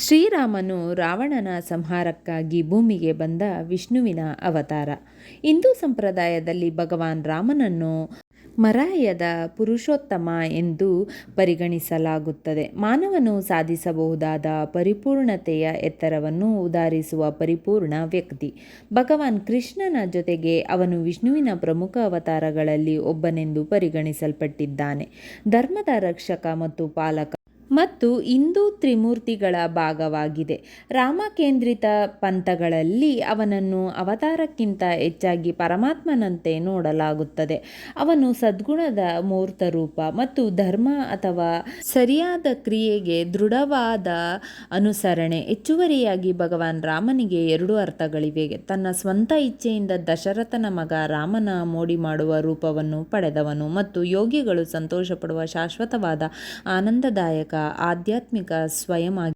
ಶ್ರೀರಾಮನು ರಾವಣನ ಸಂಹಾರಕ್ಕಾಗಿ ಭೂಮಿಗೆ ಬಂದ ವಿಷ್ಣುವಿನ ಅವತಾರ. ಹಿಂದೂ ಸಂಪ್ರದಾಯದಲ್ಲಿ ಭಗವಾನ್ ರಾಮನನ್ನು ಮರಾಯದ ಪುರುಷೋತ್ತಮ ಎಂದು ಪರಿಗಣಿಸಲಾಗುತ್ತದೆ. ಮಾನವನು ಸಾಧಿಸಬಹುದಾದ ಪರಿಪೂರ್ಣತೆಯ ಎತ್ತರವನ್ನು ಉದಾರಿಸುವ ಪರಿಪೂರ್ಣ ವ್ಯಕ್ತಿ. ಭಗವಾನ್ ಕೃಷ್ಣನ ಜೊತೆಗೆ ಅವನು ವಿಷ್ಣುವಿನ ಪ್ರಮುಖ ಅವತಾರಗಳಲ್ಲಿ ಒಬ್ಬನೆಂದು ಪರಿಗಣಿಸಲ್ಪಟ್ಟಿದ್ದಾನೆ. ಧರ್ಮದ ರಕ್ಷಕ ಮತ್ತು ಪಾಲಕ ಮತ್ತು ಹಿಂದೂ ತ್ರಿಮೂರ್ತಿಗಳ ಭಾಗವಾಗಿದೆ. ರಾಮಕೇಂದ್ರಿತ ಪಂಥಗಳಲ್ಲಿ ಅವನನ್ನು ಅವತಾರಕ್ಕಿಂತ ಹೆಚ್ಚಾಗಿ ಪರಮಾತ್ಮನಂತೆ ನೋಡಲಾಗುತ್ತದೆ. ಅವನು ಸದ್ಗುಣದ ಮೂರ್ತ ರೂಪ ಮತ್ತು ಧರ್ಮ ಅಥವಾ ಸರಿಯಾದ ಕ್ರಿಯೆಗೆ ದೃಢವಾದ ಅನುಸರಣೆ. ಹೆಚ್ಚುವರಿಯಾಗಿ ಭಗವಾನ್ ರಾಮನಿಗೆ ಎರಡು ಅರ್ಥಗಳಿವೆ. ತನ್ನ ಸ್ವಂತ ಇಚ್ಛೆಯಿಂದ ದಶರಥನ ಮಗ ರಾಮನ ಮೋಡಿ ಮಾಡುವ ರೂಪವನ್ನು ಪಡೆದವನು ಮತ್ತು ಯೋಗಿಗಳು ಸಂತೋಷಪಡುವ ಶಾಶ್ವತವಾದ ಆನಂದದಾಯಕ ಆಧ್ಯಾತ್ಮಿಕ ಸ್ವಯಂ ಆಗಿ